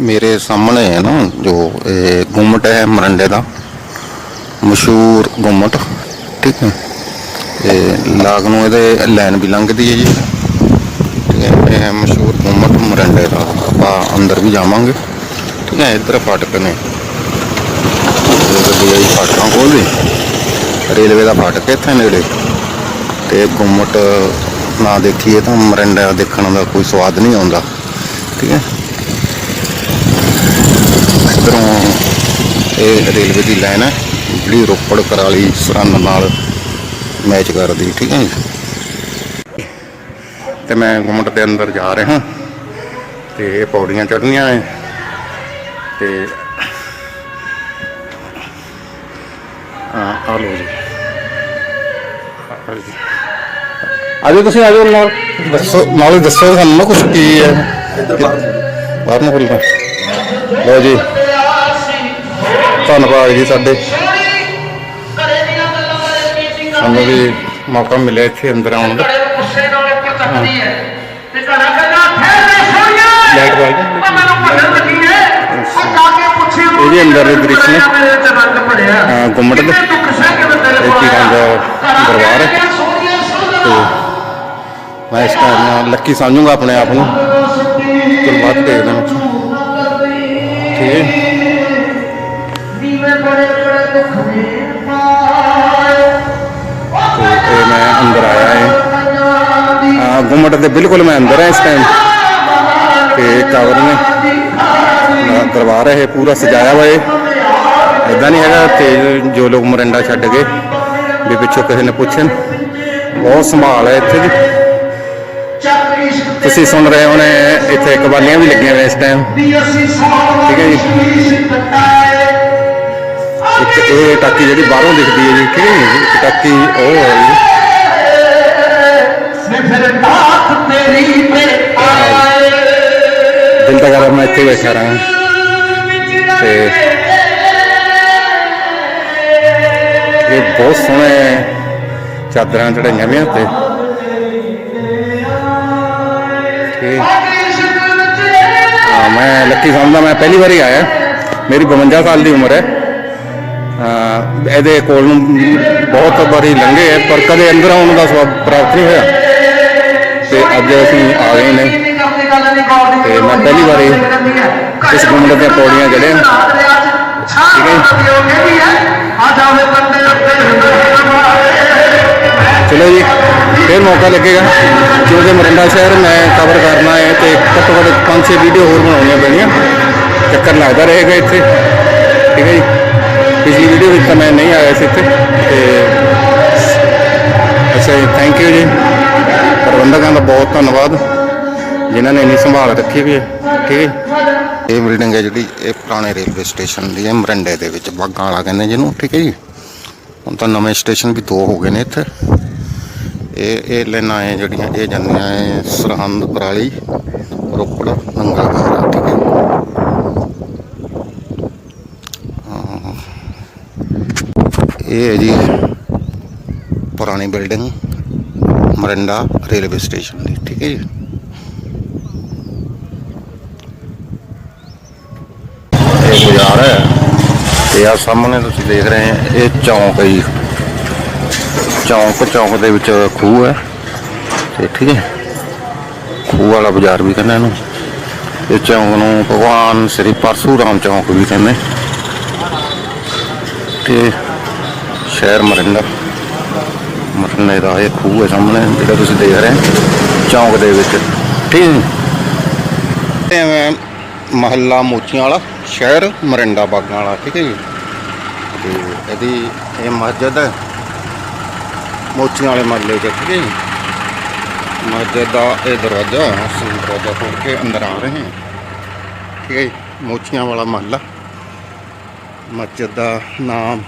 ਮੇਰੇ ਸਾਹਮਣੇ ਹੈ ਨਾ ਜੋ ਇਹ ਗੁੰਮਟ ਹੈ ਮਰੰਡੇ ਦਾ, ਮਸ਼ਹੂਰ ਗੁੰਮਟ, ਠੀਕ ਹੈ। ਤੇ ਲਾਗ ਨੂੰ ਇਹਦੇ ਲਾਈਨ ਵੀ ਲੰਘਦੀ ਹੈ ਜੀ। ਠੀਕ ਹੈ, ਇਹ ਹੈ ਮਸ਼ਹੂਰ ਗੁੰਮਟ ਮਰੰਡੇ ਦਾ, ਆਪਾਂ ਅੰਦਰ ਵੀ ਜਾਵਾਂਗੇ। ਠੀਕ ਹੈ, ਇੱਧਰ ਫਾਟਕ ਨੇ। ਗੱਡੀ ਆਈ ਫਾਟਕਾਂ ਕੋਲ ਵੀ। ਰੇਲਵੇ ਦਾ ਫਾਟਕ ਇੱਥੇ ਨੇੜੇ। ਤੇ ਗੁੰਮਟ ਨਾ ਦੇਖੀਏ ਤਾਂ ਮਰੰਡਾ ਦੇਖਣ ਦਾ ਕੋਈ ਸਵਾਦ ਨਹੀਂ ਆਉਂਦਾ। ਠੀਕ ਹੈ। ਇੱਧਰੋਂ ਇਹ ਰੇਲਵੇ ਦੀ ਲਾਈਨ ਹੈ। ਜਿਹੜੀ ਰੋਪੜ ਕਰਾਲੀ ਸਰਹੰਦ ਨਾਲ ਮੈਚ ਕਰਦੀ ਠੀਕ ਹੈ ਤੇ ਮੈਂ ਗੁੰਮਟ ਦੇ ਅੰਦਰ ਜਾ ਰਿਹਾ ਤੇ ਇਹ ਪੌੜੀਆਂ ਚੜ੍ਹਨੀਆਂ ਹੈ ਤੇ ਆ ਆ ਲੋ ਜੀ। ਆਜੋ ਤੁਸੀਂ ਆਜੋ ਨਾਲ। ਦੱਸੋ ਨਾਲ ਦੱਸੋ ਸਾਨੂੰ ਨਾ ਕੁਝ ਕੀ ਹੈ। ਬਾਹਰ। ਨੂੰ ਖੁੱਲਣਾ ਲਓ ਜੀ। ਧੰਨਵਾਦ ਜੀ ਸਾਡੇ। ਸਾਨੂੰ ਵੀ ਮੌਕਾ ਮਿਲਿਆ ਇੱਥੇ ਅੰਦਰ ਆਉਣ ਦਾ। ਲਾਈਟ ਵਾਲੀ ਇਹ ਵੀ ਅੰਦਰ ਦੇ ਦ੍ਰਿਸ਼ ਨੇ। ਅਹ ਗੁੰਮਟ ਦੇ। ਇਹ ਪੀਰਾਂ ਦਾ ਦਰਬਾਰ ਹੈ ਤੇ ਮੈਂ ਇਸ ਟਾਈਮ ਲੱਕੀ ਸਮਝੂੰਗਾ ਆਪਣੇ ਆਪ ਨੂੰ। ਚਲ ਬਾਅਦ ਦੇਖਦਾ ਮੈਂ ਠੀਕ ਹੈ। ਇਹ ਮੈਂ ਅੰਦਰ ਆਇਆ ਹੈ। ਆ ਗੁੰਮਟ ਦੇ ਬਿਲਕੁਲ ਮੈਂ ਅੰਦਰ ਹਾਂ ਇਸ ਟਾਈਮ ਤੇ ਕਵਰ ਨੇ ਨਾ ਦਰਬਾਰ ਹੈ ਸਜਾਇਆ ਹੋਇਆ ਹੈ। ਇਦਾਂ ਨਹੀਂ ਹੈਗਾ ਤੇ ਜੋ ਲੋਕ ਮਰੰਡਾ ਛੱਡ ਗਏ, ਵੀ ਪਿੱਛੋਂ ਕਿਸੇ ਨੇ ਪੁੱਛਣ। ਬਹੁਤ ਸੰਭਾਲ ਹੈ ਇੱਥੇ ਦੀ ਤੁਸੀਂ ਸੁਣ ਰਹੇ ਹੋਣੇ ਇੱਥੇ ਕਵਾਲੀਆਂ ਵੀ ਲੱਗੀਆਂ ਹੋਈਆਂ ਇਸ ਟਾਈਮ ਠੀਕ ਹੈ ਜੀ। ਇੱਕ ਇਹ ਟਾਕੀ ਜਿਹੜੀ ਬਾਹਰੋਂ ਦਿਖਦੀ ਹੈ ਜੀ, ਠੀਕ ਹੈ ਜੀ। ਟਾਕੀ ਉਹ ਹੈ ਜੀ। ਇੱਥੇ ਹੀ ਬੈਠਾ ਰਹਾਂ। ਤੇ ਇਹ ਬਹੁਤ ਸੋਹਣੇ ਚਾਦਰਾਂ ਚੜਾਈਆਂ ਵੀ ਤੇ ਹਾਂ, ਮੈਂ ਲੱਕੀ ਸਮਝਦਾ ਮੈਂ ਪਹਿਲੀ ਵਾਰੀ ਆਇਆ। ਮੇਰੀ 52 ਸਾਲ ਦੀ ਉਮਰ ਹੈ, ਇਹਦੇ ਕੋਲ ਨੂੰ ਬਹੁਤ ਵਾਰੀ ਲੰਘੇ ਹੈ, ਪਰ ਕਦੇ ਅੰਦਰ ਆਉਣ ਦਾ ਸਵਾਦ ਪ੍ਰਾਪਤ ਨਹੀਂ ਹੋਇਆ। ਤੇ ਅੱਜ ਅਸੀਂ ਆ ਗਏ ਨੇ। ਤੇ ਮੈਂ ਪਹਿਲੀ ਵਾਰੀ ਇਸ ਗੁੰਮਟ ਦੀਆਂ ਪੌੜੀਆਂ ਚੜ੍ਹੇ ਠੀਕ ਹੈ ਚਲੋ ਜੀ ਫਿਰ ਮੌਕਾ ਲੱਗੇਗਾ। ਕਿਉਂਕਿ ਮਰਿੰਡਾ ਸ਼ਹਿਰ ਮੈਂ ਕਵਰ ਕਰਨਾ ਹੈ ਤੇ ਘੱਟੋ ਘੱਟ ਪੰਜ ਛੇ ਵੀਡੀਓ ਹੋਰ ਬਣਾਉਣੀਆਂ ਪੈਣੀਆਂ। ਚੱਕਰ ਲੱਗਦਾ ਰਹੇਗਾ ਇੱਥੇ। ਠੀਕ ਹੈ ਜੀ। ਪਿਛਲੀ ਵੀਡੀਓ ਵਿੱਚ ਤਾਂ ਮੈਂ ਨਹੀਂ ਆਇਆ ਸੀ ਇੱਥੇ। ਤੇ ਅੱਛਾ ਜੀ ਥੈਂਕ ਯੂ ਜੀ। ਪ੍ਰਬੰਧਕਾਂ ਦਾ ਬਹੁਤ ਧੰਨਵਾਦ। ਜਿਨ੍ਹਾਂ ਨੇ ਇੰਨੀ ਸੰਭਾਲ ਰੱਖੀ ਵੀ ਹੈ, ਠੀਕ ਹੈ? ਇਹ ਬਿਲਡਿੰਗ ਹੈ ਜਿਹੜੀ ਇਹ ਪੁਰਾਣੇ ਰੇਲਵੇ ਸਟੇਸ਼ਨ ਦੀ ਹੈ, ਮਰਿੰਡੇ ਦੇ ਵਿੱਚ ਬਾਗਾਂ ਵਾਲਾ ਕਹਿੰਦੇ ਜਿਹਨੂੰ, ਠੀਕ ਹੈ ਜੀ? ਹੁਣ ਤਾਂ ਨਵੇਂ ਸਟੇਸ਼ਨ ਵੀ ਦੋ ਹੋ ਗਏ ਨੇ ਇੱਥੇ। ਇਹ ਇਹ ਲਾਈਨਾਂ ਹੈ ਜਿਹੜੀਆਂ, ਇਹ ਜਾਂਦੀਆਂ ਹੈ ਸਰਹੰਦ, ਪਰਾਲੀ, ਰੋਪੜ ਨੰਗਾ ਠੀਕ ਹੈ। ਇਹ ਹੈ ਜੀ ਪੁਰਾਣੀ ਬਿਲਡਿੰਗ, ਮਰਿੰਡਾ ਰੇਲਵੇ ਸਟੇਸ਼ਨ ਦੀ, ਠੀਕ ਹੈ ਜੀ? ਇਹ ਹੈ। ਤੇ ਆ ਸਾਹਮਣੇ ਤੁਸੀਂ ਦੇਖ ਰਹੇ ਹੋ, ਇਹ ਚੌਂਕ ਹੈ ਚੌਂਕ ਚੌਂਕ ਦੇ ਵਿੱਚ ਖੂਹ ਹੈ। ਤੇ ਠੀਕ ਹੈ। ਖੂਹ ਵਾਲਾ ਬਾਜ਼ਾਰ ਵੀ ਕਹਿੰਦੇ ਇਹਨੂੰ। ਇਹ ਚੌਂਕ ਨੂੰ ਭਗਵਾਨ ਸ੍ਰੀ ਪਰਸ਼ੂਰਾਮ ਚੌਂਕ ਵੀ ਕਹਿੰਦੇ। ਤੇ ਸ਼ਹਿਰ ਮਰਿੰਡਾ। ਮਰਿੰਡੇ ਦਾ ਇਹ ਖੂਹ ਹੈ ਸਾਹਮਣੇ, ਜਿਹੜਾ ਤੁਸੀਂ ਦੇਖ ਰਹੇ ਹੋ। ਚੌਂਕ ਦੇ ਵਿੱਚ। ਠੀਕ ਹੈ। ਇਹ ਮਹੱਲਾ ਮੋਚੀਆਂ ਵਾਲਾ ਸ਼ਹਿਰ ਮਰਿੰਡਾ ਬਾਗਾਂ ਵਾਲਾ ਠੀਕ ਹੈ ਜੀ। ਤੇ ਇਹਦੀ ਇਹ ਮਸਜਿਦ ਹੈ। ਮੋਚੀਆਂ ਵਾਲੇ ਮਹੱਲੇ 'ਚ ਠੀਕ ਹੈ ਜੀ। ਮਸਜਿਦ ਦਾ ਇਹ ਦਰਵਾਜ਼ਾ ਅਸੀਂ ਦਰਵਾਜ਼ਾ ਖੋਲ ਕੇ ਅੰਦਰ ਆ ਰਹੇ ਹਾਂ। ਠੀਕ ਹੈ ਜੀ ਮੋਚੀਆਂ ਵਾਲਾ ਮਹੱਲਾ। ਮਸਜਿਦ ਦਾ ਨਾਮ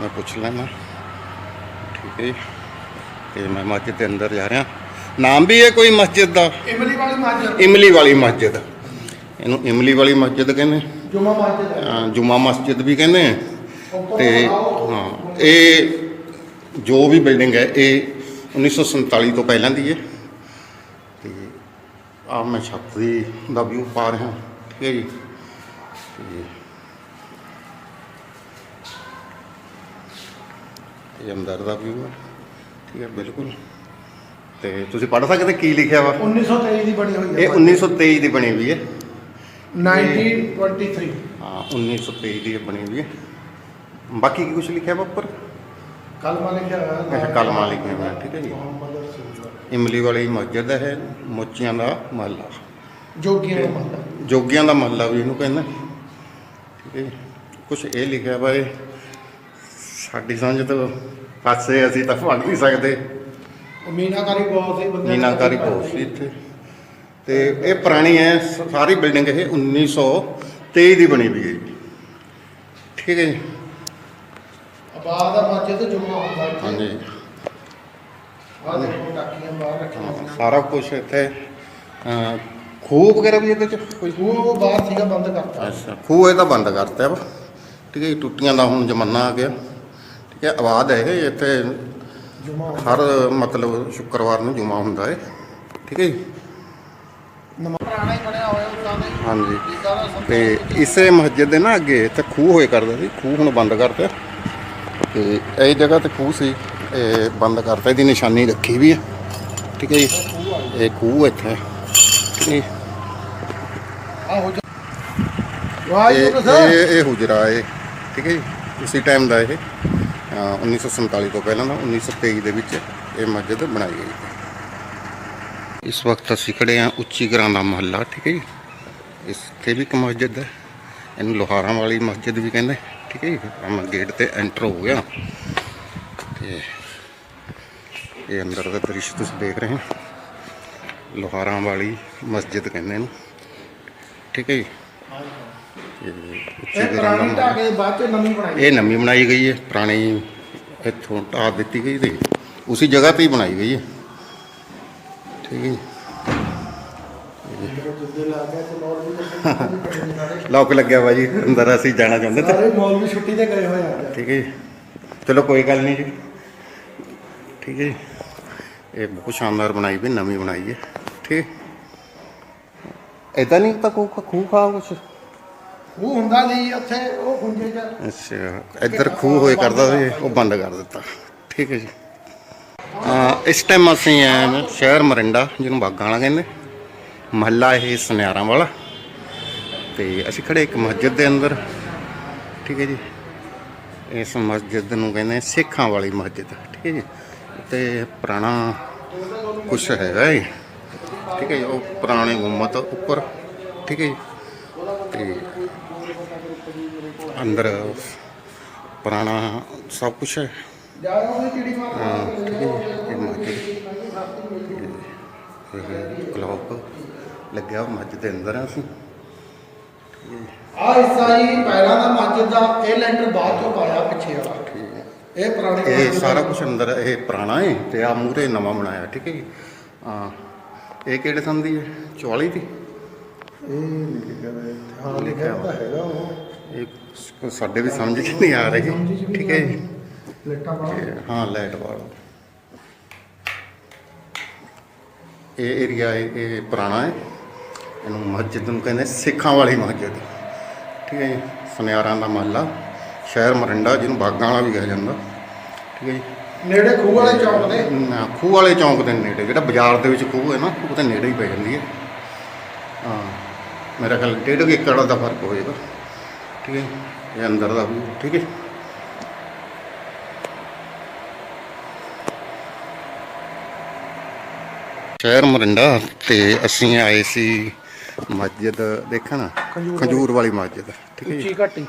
ਮੈਂ ਪੁੱਛ ਲੈਣਾ ਠੀਕ ਹੈ ਤੇ ਮੈਂ ਮਸਜਿਦ ਦੇ ਅੰਦਰ ਜਾ ਰਿਹਾ। ਨਾਮ ਵੀ ਹੈ ਕੋਈ ਮਸਜਿਦ ਦਾ? ਇਮਲੀ ਵਾਲੀ ਮਾਜਰ ਇਮਲੀ ਵਾਲੀ ਮਸਜਿਦ। ਇਹਨੂੰ ਇਮਲੀ ਵਾਲੀ ਮਸਜਿਦ ਕਹਿੰਦੇ ਜੁਮਾ ਮਾਜਰ ਅਹ ਜੁਮਾ ਮਸਜਿਦ ਵੀ ਕਹਿੰਦੇ ਆ। ਤੇ ਹਾਂ ਇਹ ਜੋ ਵੀ ਬਿਲਡਿੰਗ ਹੈ ਇਹ 1947 ਤੋਂ ਪਹਿਲਾਂ ਦੀ ਹੈ। ਤੇ ਆ ਮੈਂ ਛੱਤ ਦੀ ਦਾ ਵਿਊ ਪਾ ਰਿਹਾ। ਠੀਕ ਹੈ ਜੀ। ਤੇ ਇਹ ਅੰਦਰ ਦਾ ਵਿਊ ਹੈ। ਠੀਕ ਹੈ ਬਿਲਕੁਲ। ਤੇ ਤੁਸੀਂ ਪੜ੍ਹ ਸਕਦੇ ਕੀ ਲਿਖਿਆ ਵਾ? 1923 ਦੀ ਬਣੀ ਹੋਈ ਇਹ 1923 ਦੀ ਬਣੀ ਹੋਈ ਹੈ। 1923 ਹਾਂ 1923 ਦੀ ਇਹ ਬਣੀ ਹੋਈ ਹੈ। ਬਾਕੀ ਕੀ ਕੁਝ ਲਿਖਿਆ ਵਾ ਉੱਪਰ? ਕਲਮਾ ਲਿਖਿਆ ਹੋਇਆ ਇਹ ਕਲਮਾਂ ਲਿਖੀਆਂ ਹੋਈਆਂ ਠੀਕ ਹੈ ਜੀ। ਇਮਲੀ ਵਾਲੀ ਮਸਜਿਦ ਹੈ ਮੋਚੀਆਂ ਦਾ ਮਹੱਲਾ। ਜੋਗੀਆਂ ਦਾ ਮਹੱਲਾ। ਜੋਗੀਆਂ ਦਾ ਮਹੱਲਾ ਵੀ ਇਹਨੂੰ ਕਹਿੰਦਾ ਠੀਕ ਹੈ ਕੁਝ ਇਹ ਲਿਖਿਆ ਵਾ ਇਹ ਸਾਡੀ ਸਮਝ ਤੋਂ ਪਾਸੇ ਅਸੀਂ ਤਾਂ ਪੜ੍ਹ ਨਹੀਂ ਸਕਦੇ। ਮੀਨਾਕਾਰੀ ਬਹੁਤ ਸੀ ਬੰਦੇ ਮੀਨਾਕਾਰੀ ਬਹੁਤ ਸੀ ਇੱਥੇ। ਤੇ ਇਹ ਪੁਰਾਣੀ ਹੈ ਸ- ਸਾਰੀ ਬਿਲਡਿੰਗ ਇਹ 1923 ਦੀ ਬਣੀ ਹੋਈ ਹੈ ਜੀ। ਠੀਕ ਹੈ ਜੀ। ਆਬਾਦ ਦਾ ਮਸਜਿਦ ਜੁਮਾ ਹੁੰਦਾ ਇੱਥੇ। ਹਾਂਜੀ। ਆਹ ਦੇਖੋ ਟਾਕੀਆਂ ਬਾਹਰ ਰੱਖੀਆਂ ਹਾਂ, ਸਾਰਾ ਕੁਝ ਇੱਥੇ ਅਹ, ਖੂਹ ਵਗੈਰਾ ਵੀ ਇਹਦੇ ਚ ਕੋਈ? ਉਹ ਬਾਹਰ ਸੀਗਾ ਬੰਦ ਕਰਤਾ। ਅੱਛਾ ਖੂਹ ਇਹ ਤਾਂ ਬੰਦ ਕਰਤਾ ਵਾ। ਠੀਕ ਹੈ ਜੀ, ਟੁੱਟੀਆਂ ਦਾ ਹੁਣ ਜ਼ਮਾਨਾ ਆ ਗਿਆ। ਠੀਕ ਹੈ ਆਬਾਦ ਹੈ ਇਹ ਇੱਥੇ ਜੁਮਾ ਹਰ ਮਤਲਬ ਸ਼ੁੱਕਰਵਾਰ ਨੂੰ ਜੁਮਾ ਹੁੰਦਾ ਹੈ। ਠੀਕ ਹੈ ਜੀ ਪੁਰਾਣਾ ਹੀ ਬਣਿਆ ਹੋਇਆ ਉਦਾਂ ਦੇ ਹਾਂਜੀ। ਤੇ ਇਸੇ ਮਸਜਿਦ ਦੇ ਨਾ ਅੱਗੇ ਇੱਥੇ ਖੂਹ ਹੋਏ ਕਰਦਾ ਸੀ। ਖੂਹ ਹੁਣ ਬੰਦ ਕਰਤਾ। ਤੇ ਇਹ ਜਗ੍ਹਾ ਤੇ ਖੂਹ ਸੀ। ਇਹ ਬੰਦ ਕਰਤਾ। ਇਹਦੀ ਨਿਸ਼ਾਨੀ ਰੱਖੀ ਵੀ ਹੈ ਠੀਕ ਹੈ ਜੀ। ਇਹ ਖੂਹ ਇੱਥੇ। ਠੀਕ ਹੈ ਇਹ ਵਾਹਿਗੁਰੂ ਸਾਹਿਬ। ਇਹ ਇਹ ਹੁਜਰਾ ਹੈ। ਠੀਕ ਹੈ ਜੀ। ਉਸੇ ਟਾਈਮ ਦਾ ਇਹ। ਅ, 1947 ਤੋਂ ਪਹਿਲਾਂ ਦਾ 1923 ਦੇ ਵਿੱਚ ਇਹ ਮਸਜਿਦ ਬਣਾਈ ਗਈ। ਇਸ ਵਕਤ ਅਸੀਂ ਖੜੇ ਹਾਂ ਉੱਚੀ ਗਰਾਂ ਦਾ ਮਹੱਲਾ ਠੀਕ ਹੈ ਜੀ। ਇਸ ਤੇ ਵੀ ਇੱਕ ਮਸਜਿਦ ਹੈ। ਇਹਨੂੰ ਲੋਹਾਰਾਂ ਵਾਲੀ ਮਸਜਿਦ ਵੀ ਕਹਿੰਦੇ ਠੀਕ ਹੈ ਜੀ। ਮੈਂ ਗੇਟ ਤੇ ਐਂਟਰ ਹੋ ਗਿਆ ਤੇ ਇਹ ਅੰਦਰ ਦਾ ਦ੍ਰਿਸ਼ ਤੁਸੀਂ ਦੇਖ ਰਹੇ ਹੋ। ਲੋਹਾਰਾਂ ਵਾਲੀ ਮਸਜਿਦ ਕਹਿੰਦੇ ਇਹਨੂੰ ਠੀਕ ਹੈ ਜੀ। ਇਹ ਉੱਚੀ ਗਰਾਂ ਦਾ ਪੁਰਾਣੀ ਮਹੱਲਾ। ਢਾਕੇ ਬਾਅਦ ਚ ਨਵੀਂ ਬਣਾਈ ਇਹ ਨਵੀਂ ਬਣਾਈ ਗਈ ਹੈ। ਪੁਰਾਣੀ ਇੱਥੋਂ ਢਾਹ ਦਿੱਤੀ ਗਈ ਤੇ ਉਸੇ ਜਗ੍ਹਾ ਤੇ ਹੀ ਬਣਾਈ ਗਈ ਹੈ। ਠੀਕ ਹੈ ਜੀ। ਲੌਕ ਲੱਗਿਆ ਵਾ ਜੀ ਅੰਦਰ ਅਸੀਂ ਜਾਣਾ ਚਾਹੁੰਦੇ ਤੇ। ਸਾਰੇ ਮੌਲ ਵੀ ਛੁੱਟੀ ਤੇ ਗਏ ਹੋਏ ਆ। ਠੀਕ ਹੈ ਜੀ। ਚਲੋ ਕੋਈ ਗੱਲ ਨਹੀਂ ਜੀ। ਠੀਕ ਹੈ ਜੀ। ਇਹ ਬਹੁਤ ਸ਼ਾਨਦਾਰ ਬਣਾਈ ਵੀ ਨਵੀਂ ਬਣਾਈ ਹੈ। ਠੀਕ ਇਦਾਂ ਨਹੀਂ ਤਾਂ ਖੂਹ ਖੂਹ ਖਾ ਕੁਛ? ਉਹ ਹੁੰਦਾ ਸੀ ਉੱਥੇ ਉਹ ਖੁੰਝੇ ਚ। ਅੱਛਾ ਇੱਧਰ ਖੂਹ ਹੋਏ ਕਰਦਾ ਸੀ ਉਹ ਬੰਦ ਕਰ ਦਿੱਤਾ। ਠੀਕ ਹੈ ਜੀ। ਇਸ ਟਾਈਮ ਅਸੀਂ ਆਏ ਸ਼ਹਿਰ ਮਰਿੰਡਾ, ਜਿਹਨੂੰ ਬਾਗਾਂ ਵਾਲਾ ਕਹਿੰਦੇ, ਮਹੱਲਾ ਇਹ ਸੁਨਿਆਰਾਂ ਵਾਲਾ। ਤੇ ਅਸੀਂ ਖੜੇ ਇੱਕ ਮਸਜਿਦ ਦੇ ਅੰਦਰ, ਠੀਕ ਹੈ ਜੀ। ਇਸ ਮਸਜਿਦ ਨੂੰ ਕਹਿੰਦੇ ਸਿੱਖਾਂ ਵਾਲੀ ਮਸਜਿਦ, ਠੀਕ ਹੈ ਜੀ। ਤੇ ਪੁਰਾਣਾ ਕੁਛ ਹੈਗਾ ਹੈ ਠੀਕ ਹੈ ਜੀ, ਉਹ ਪੁਰਾਣੇ ਗੁੰਮਤ ਉੱਪਰ, ਠੀਕ ਹੈ ਜੀ। ਤੇ ਅੰਦਰ ਪੁਰਾਣਾ ਸਭ ਕੁਝ ਹੈ। ਜਾ ਉਹ ਚਿੜੀ ਮਾਰ ਹਾਂ, ਠੀਕ ਹੈ ਜੀ, ਇਹ ਮਸਜਿਦ ਇਹ ਕਲੌਕ ਲੱਗਿਆ ਮਸਜਿਦ ਦੇ ਅੰਦਰ ਆ ਅਸੀਂ। ਆ ਹਿੱਸਾ ਜੀ ਪਹਿਲਾਂ ਦਾ ਮਸਜਿਦ ਦਾ ਇਹ ਲੈਂਟਰ ਬਾਅਦ ਚੋਂ ਪਾਇਆ ਪਿੱਛੇ ਵਾਲਾ। ਠੀਕ ਹੈ ਇਹ ਪੁਰਾਣੇ ਇਹ ਮਸਜਿਦ ਦਾ- ਸਾਰਾ ਕੁਝ ਅੰਦਰ ਇਹ ਪੁਰਾਣਾ ਹੈ ਤੇ ਆ ਮੂਹਰੇ ਨਵਾਂ ਬਣਾਇਆ ਠੀਕ ਹੈ ਜੀ। ਹਾਂ। ਇਹ ਕਿਹੜੇ ਸੰਨ ਦੀ ਹੈ? 44 ਦੀ? ਇਹ ਲਿਖਿਆ ਹੋਇਆ ਇੱਥੇ। ਹਾਂ ਲਿਖਿਆ ਤਾਂ ਹੈਗਾ ਉਹ। ਇਹ ਕੁਛ ਸਾਡੇ ਵੀ ਸਮਝ 'ਚ ਨਹੀਂ ਆ ਰਹੀ ਠੀਕ ਹੈ ਜੀ। ਬਾਹਰ ਤੇ ਹਾਂ ਲਾਈਟ ਵਾਲਾ। ਇਹ ਏਰੀਆ ਇਹ ਇਹ ਪੁਰਾਣਾ ਹੈ। ਇਹਨੂੰ ਮਸਜਿਦ ਨੂੰ ਕਹਿੰਦੇ ਸਿੱਖਾਂ ਵਾਲੀ ਮਸਜਿਦ। ਠੀਕ ਹੈ ਜੀ ਸੁਨਿਆਰਾਂ ਦਾ ਮਹੱਲਾ ਸ਼ਹਿਰ ਮਰਿੰਡਾ ਜਿਹਨੂੰ ਬਾਗਾਂ ਵਾਲਾ ਵੀ ਕਿਹਾ ਜਾਂਦਾ। ਠੀਕ ਹੈ ਜੀ। ਨੇੜੇ ਖੂਹ ਵਾਲੇ ਚੌਕ ਦੇ? ਨਾ, ਖੂਹ ਵਾਲੇ ਚੌਂਕ ਦੇ ਨੇੜੇ ਜਿਹੜਾ ਬਾਜ਼ਾਰ ਦੇ ਵਿੱਚ ਖੂਹ ਹੈ ਨਾ ਉਹ ਤੇ ਨੇੜੇ ਹੀ ਪੈ ਜਾਂਦੀ ਹੈ। ਹਾਂ ਮੇਰਾ ਖਿਆਲ ਡੇਢ ਕੁ ਏਕੜ ਦਾ ਫ਼ਰਕ ਹੋਏਗਾ। ਠੀਕ ਹੈ ਇਹ ਅੰਦਰ ਦਾ ਵੀ ਠੀਕ ਹੈ ਸ਼ਹਿਰ ਮਰਿੰਡਾ ਤੇ ਅਸੀਂ ਆਏ ਸੀ ਮਸਜਿਦ ਦੇਖਣ ਖਜੂਰ ਵਾਲੀ। ਮਸਜਿਦ ਠੀਕ ਹੈ ਉੱਚੀ ਘੱਟੀ।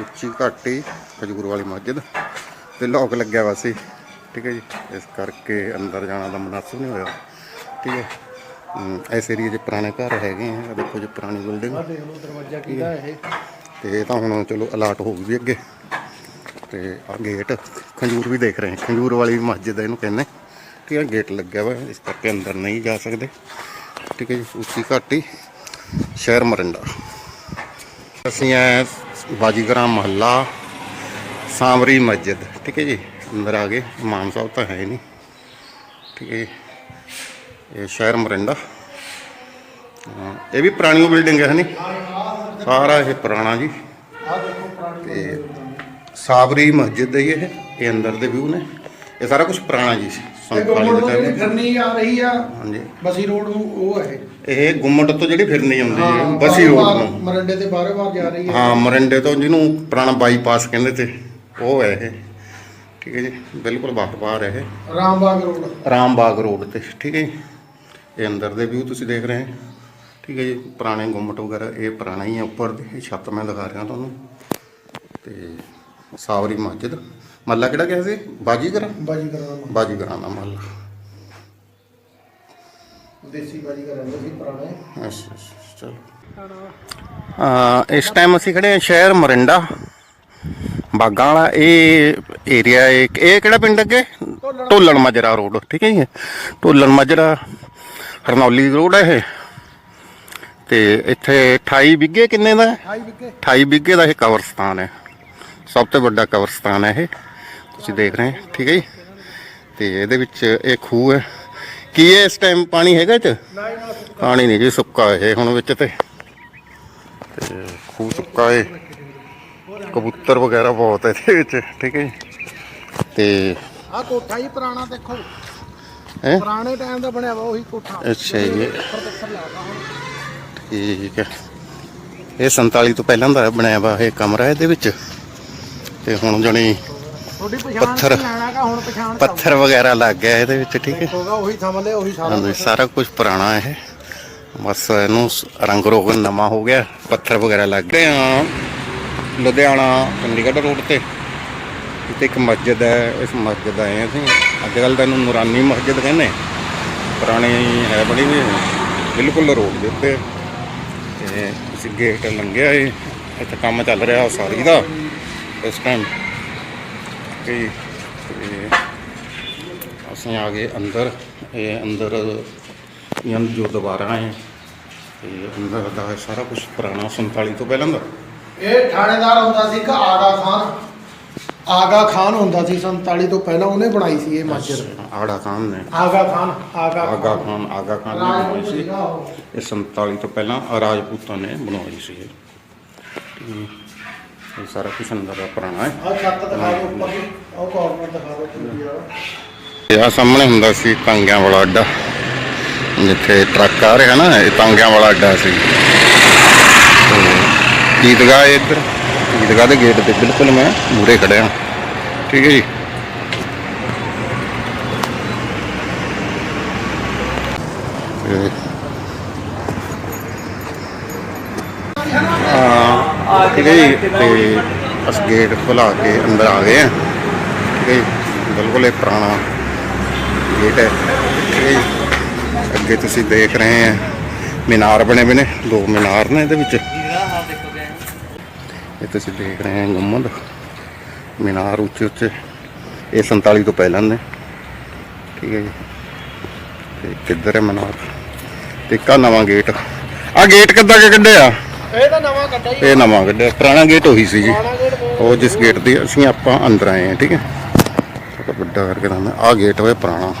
ਉੱਚੀ ਘਾਟੀ ਖਜੂਰ ਵਾਲੀ ਮਸਜਿਦ। ਤੇ ਲੋਕ ਲੱਗਿਆ ਵਾ ਸੀ ਠੀਕ ਹੈ ਜੀ। ਇਸ ਕਰਕੇ ਅੰਦਰ ਜਾਣਾ ਦਾ ਮਨਸਬ ਨਹੀਂ ਹੋਇਆ ਠੀਕ ਹੈ। ਇਸ ਏਰੀਏ 'ਚ ਪੁਰਾਣੇ ਘਰ ਹੈਗੇ ਆ ਦੇਖੋ ਜੀ ਪੁਰਾਣੀ ਬਿਲਡਿੰਗ ਆ ਦੇਖ ਲਓ ਦਰਵਾਜ਼ਾ ਕਿਹਦਾ ਇਹ? ਤੇ ਇਹ ਤਾਂ ਹੁਣ ਚਲੋ ਅਲਾਟ ਹੋ ਗਈ ਅੱਗੇ। ਤੇ ਆ ਗੇਟ ਖੰਜੂਰ ਵੀ ਦੇਖ ਰਹੇ ਹਾਂ ਖੰਜੂਰ ਵਾਲੀ ਮਸਜਿਦ ਇਹਨੂੰ ਕਹਿੰਦੇ। ਠੀਕ ਹੈ ਗੇਟ ਲੱਗਿਆ ਵਾ ਇਸ ਕਰਕੇ ਅੰਦਰ ਨਹੀਂ ਜਾ ਸਕਦੇ। ਠੀਕ ਹੈ ਜੀ, ਉੱਚੀ ਘਾਟੀ, ਸ਼ਹਿਰ ਮਰਿੰਡਾ। ਅਸੀਂ ਆਏ ਬਾਜੀਗਰਾਂ ਮਹੱਲਾ ਸਾਮਰੀ ਮਸਜਿਦ। ਠੀਕ ਹੈ ਜੀ, ਅੰਦਰ ਆ ਗਏ, ਇਮਾਮ ਸਾਹਿਬ ਤਾਂ ਹੈ ਨਹੀਂ। ਠੀਕ ਹੈ ਜੀ। ਇਹ ਸ਼ਹਿਰ ਮਰਿੰਡਾ। ਇਹ ਵੀ ਪੁਰਾਣੀ ਬਿਲਡਿੰਗ ਹੈ ਨਹੀਂ ਸਾਰਾ ਇਹ ਪੁਰਾਣਾ ਜੀ। ਆ ਤੇ ਸਾਬਰੀ ਮਸਜਿਦ ਹੈ ਇਹ ਇਹ ਅੰਦਰ ਦੇ ਵਿਊ ਨੇ। ਇਹ ਸਾਰਾ ਕੁਝ ਪੁਰਾਣਾ ਜੀ। ਸੀ ਇਹ ਸੰਤਾਲੀ ਗੁੰਮਟ ਦੇ ਤੋਂ ਜਿਹੜੀ time ਫਿਰਨੀ ਆ ਰਹੀ ਆ ਹਾਂਜੀ। ਬਸੀ ਰੋਡ ਨੂੰ ਉਹ ਹੈ। ਇਹ ਗੁੰਮਟ ਤੋਂ ਜਿਹੜੀ ਫਿਰਨੀ ਆਉਂਦੀ ਹੈ ਹਾਂ, ਬਸੀ ਬਾਹਰੋਂ ਰੋਡ ਬਾਹਰ ਨੂੰ ਮਰੰਡੇ ਤੇ ਬਾਹਰੋਂ ਬਾਹਰ ਜਾ ਰਹੀ ਹੈ। ਹਾਂ ਮਰਿੰਡੇ ਤੋਂ ਜਿਹਨੂੰ ਪੁਰਾਣਾ ਬਾਈਪਾਸ ਕਹਿੰਦੇ ਤੇ ਉਹ ਹੈ ਇਹ। ਠੀਕ ਹੈ ਜੀ ਬਿਲਕੁਲ ਬਾਹਰ ਬਾਹਰ ਹੈ ਇਹ। ਰਾਮਬਾਗ ਰੋਡ। ਰਾਮਬਾਗ ਰੋਡ ਤੇ ਠੀਕ ਹੈ ਜੀ। ਇਹ ਅੰਦਰ ਦੇ ਵਿਊ ਤੁਸੀਂ ਦੇਖ ਰਹੇ ਹੋ। ਠੀਕ ਹੈ ਜੀ ਪੁਰਾਣੇ ਗੁੰਮਟ ਵਗੈਰਾ ਇਹ ਪੁਰਾਣਾ ਹੀ ਹੈ ਉੱਪਰ ਦੇ ਇਹ ਛੱਤ ਮੈਂ ਦਿਖਾ ਰਿਹਾ ਤੁਹਾਨੂੰ। ਤੇ ਸਾਵਰੀ ਮਸਜਿਦ। ਮੱਲਾ ਕਿਹੜਾ ਕਿਹਾ ਸੀ? ਬਾਜੀਗਰ? ਬਾਜੀ ਕਰਾਂ ਬਾਜੀਗਰਾਂ ਦਾ ਮੱਲਾ ਦੇਸੀ ਬਾਜੀ ਕਰਾਂ ਸੀ ਪੁਰਾਣੇ। ਅੱਛਾ ਅੱਛਾ, ਚਲੋ। ਆ ਇਸ ਟਾਈਮ ਅਸੀਂ ਖੜੇ ਹਾਂ ਸ਼ਹਿਰ ਮਰਿੰਡਾ। ਬਾਗਾਂ ਵਾਲਾ ਇਹ ਏਰੀਆ ਇਹ ਇਹ ਕਿਹੜਾ ਪਿੰਡ ਅੱਗੇ? ਢੋਲਣ ਮਾਜਰਾ ਰੋਡ ਠੀਕ ਹੈ ਜੀ। ਢੋਲਣ ਮਾਜਰਾ ਹਰਨੌਲੀ ਰੋਡ ਹੈ ਇਹ। ਤੇ ਇੱਥੇ 28 ਬਿੱਗੇ ਕਿੰਨੇ ਦਾ ਹੈ? ਹਾਈ ਵਿਕੇ 28 ਬਿੱਗੇ ਦਾ ਇਹ ਕਬਰਸਤਾਨ ਹੈ। ਸਭ ਤੋਂ ਵੱਡਾ ਕਬਰਸਤਾਨ ਹੈ ਇਹ। ਤੁਸੀਂ ਦੇਖ ਰਹੇ ਹੋ ਠੀਕ ਹੈ ਜੀ? ਤੇ ਇਹਦੇ ਵਿੱਚ ਇਹ ਖੂਹ ਹੈ। ਕੀ ਇਹ ਇਸ ਟਾਈਮ ਪਾਣੀ ਹੈਗਾ ਇਹ ਚ? ਪਾਣੀ ਨਹੀਂ ਜੀ ਸੁੱਕਾ ਇਹ ਹੁਣ ਵਿੱਚ ਤੇ। ਤੇ ਖੂਹ ਸੁੱਕਾ ਹੈ। ਕਬੂਤਰ ਵਗੈਰਾ ਬਹੁਤ ਹੈ ਇਹਦੇ ਵਿੱਚ ਠੀਕ ਹੈ ਜੀ? ਤੇ ਆ ਕੋਠਾ ਹੀ ਪੁਰਾਣਾ ਦੇਖੋ। ਹੈ? ਪੁਰਾਣੇ ਟਾਈਮ ਦਾ ਬਣਿਆ ਵਾ ਉਹੀ ਕੋਠਾ। ਅੱਛਾ ਜੀ। ਠੀਕ ਹੈ। ਇਹ 47 ਤੋਂ ਪਹਿਲਾਂ ਦਾ ਬਣਾਇਆ ਵਾ ਇਹ ਕਮਰਾ ਇਹਦੇ ਵਿੱਚ। ਤੇ ਹੁਣ ਜਣੀ ਤੁਹਾਡੀ ਪਛਾਣ ਪੱਥਰ। ਹੁਣ ਪਛਾਣ ਪੱਥਰ ਵਗੈਰਾ ਲੱਗ ਗਿਆ ਇਹਦੇ ਵਿੱਚ ਠੀਕ ਹੈ। ਹੋਗਾ ਉਹੀ ਥੰਮ ਲਿਆ ਉਹੀ ਸਾਰਾ ਹਾਂਜੀ ਸਾਰਾ ਕੁਝ ਪੁਰਾਣਾ ਹੈ ਬਸ ਇਹਨੂੰ ਸ- ਰੰਗ ਰੋਗਨ ਨਵਾਂ ਹੋ ਗਿਆ ਪੱਥਰ ਵਗੈਰਾ ਲੱਗ ਗਏ। ਆ ਲੁਧਿਆਣਾ ਚੰਡੀਗੜ੍ਹ ਰੋਡ ਤੇ। ਇੱਥੇ ਇੱਕ ਮਸਜਿਦ ਹੈ ਇਸ ਮਸਜਿਦ ਆਏ ਹਾਂ ਅਸੀਂ। ਅੱਜ ਕੱਲ੍ਹ ਤਾਂ ਇਹਨੂੰ ਨੂਰਾਨੀ ਮਸਜਿਦ ਕਹਿੰਦੇ। ਪੁਰਾਣੀ ਹੈ ਬੜੀ ਵੀ ਬਿਲਕੁਲ ਰੋਡ ਦੇ ਉੱਤੇ। ਤੇ ਅਸੀਂ ਗੇਟ ਲੰਘਿਆ ਏ ਇੱਥੇ ਕੰਮ ਚੱਲ ਰਿਹਾ ਉਸਾਰੀ ਦਾ। ਇਸ ਟਾਈਮ ਕਿ ਤੇ ਅਸੀਂ ਆ ਗਏ ਅੰਦਰ। ਇਹ ਅੰਦਰ ਯਨ ਜੋ ਦੁਬਾਰਾ ਹੈ ਤੇ ਅੰਦਰ ਦਾ ਸਾਰਾ ਕੁਝ ਪੁਰਾਣਾ 47 ਤੋਂ ਪਹਿਲਾਂ ਦਾ। ਇਹ ਥਾਣੇਦਾਰ ਹੁੰਦਾ ਸੀ ਇੱਕ ਆਗਾ ਖਾਨ। ਆਗਾ ਖਾਨ ਹੁੰਦਾ ਸੀ 47 ਤੋਂ ਪਹਿਲਾਂ ਉਹਨੇ ਬਣਾਈ ਸੀ ਇਹ ਮਸਜਿਦ ਆੜਾ ਖਾਨ ਨੇ। ਆਗਾ ਖਾਨ ਆਗਾ ਆਗਾ ਖਾਨ ਆਗਾ ਖਾਨ ਨੇ ਬਣਾਈ ਸੀ। ਇਹ 47 ਤੋਂ ਪਹਿਲਾਂ ਰਾਜਪੂਤਾਂ ਨੇ ਬਣਵਾਈ ਸੀ ਇਹ। ਇਹ ਸਾਰਾ ਕੁਝ ਅੰਦਰ ਦਾ ਪੁਰਾਣਾ ਹੈ। ਆਹ ਛੱਤ ਦਿਖਾ ਦਿਓ ਉੱਪਰ ਦੀ। ਉਹ ਕਾਰਨਰ ਦਿਖਾ ਦਿਓ ਟੂਟੀ ਵਾਲਾ। ਇਹ ਆਹ ਸਾਹਮਣੇ ਹੁੰਦਾ ਸੀ ਤਾਂਗਿਆਂ ਵਾਲਾ ਅੱਡਾ ਜਿੱਥੇ ਟਰੱਕ ਆ ਰਿਹਾ ਨਾ ਇਹ ਤਾਂਗਿਆਂ ਵਾਲਾ ਅੱਡਾ ਸੀ। ਈਦਗਾਹ ਇੱਧਰ। ਈਦਗਾਹ ਦੇ ਗੇਟ ਤੇ ਬਿਲਕੁਲ ਮੈਂ ਮੂਰੇ ਖੜਿਆ। ਠੀਕ ਹੈ ਜੀ ਤੇ ਹਾਂ ਠੀਕ ਹੈ ਜੀ, ਤੇ ਅਸੀਂ ਗੇਟ ਖੁਲਾ ਕੇ ਅੰਦਰ ਆ ਗਏ ਆ। ਠੀਕ ਹੈ ਜੀ, ਬਿਲਕੁਲ ਇਹ ਪੁਰਾਣਾ ਗੇਟ ਹੈ। ਠੀਕ ਹੈ ਜੀ, ਅੱਗੇ ਤੁਸੀਂ ਦੇਖ ਰਹੇ ਹੈ ਮੀਨਾਰ ਬਣੇ ਹੋਏ ਨੇ, ਦੋ ਮੀਨਾਰ ਨੇ ਇਹਦੇ ਵਿੱਚ। ਇਹ ਤੁਸੀਂ ਦੇਖ ਰਹੇ ਹੈ ਗੁੰਮਦ ਮੀਨਾਰ ਉੱਚੇ ਉੱਚੇ ਇਹ 47 ਤੋਂ ਪਹਿਲਾਂ ਨੇ। ਠੀਕ ਹੈ ਜੀ, ਤੇ ਕਿੱਧਰ ਹੈ ਮੀਨਾਰ? ਤੇ ਕਾ ਨਵਾਂ ਗੇਟ ਆ। ਗੇਟ ਕਿੱਦਾਂ ਕੇ ਕੱਢਿਆ? ਇਹ ਤਾਂ ਨਵਾਂ ਕੱਢਿਆ ਹੀ ਇਹ ਨਵਾਂ ਕੱਢਿਆ। ਪੁਰਾਣਾ ਗੇਟ ਉਹੀ ਸੀ ਜੀ। ਉਹ ਜਿਸ ਗੇਟ ਦੀ ਅਸੀਂ ਆਪਾਂ ਅੰਦਰ ਆਏ ਹਾਂ ਠੀਕ ਹੈ? ਵੱਡਾ ਕਰਕੇ ਆ ਗੇਟ ਹੋਇਆ ਪੁਰਾਣਾ।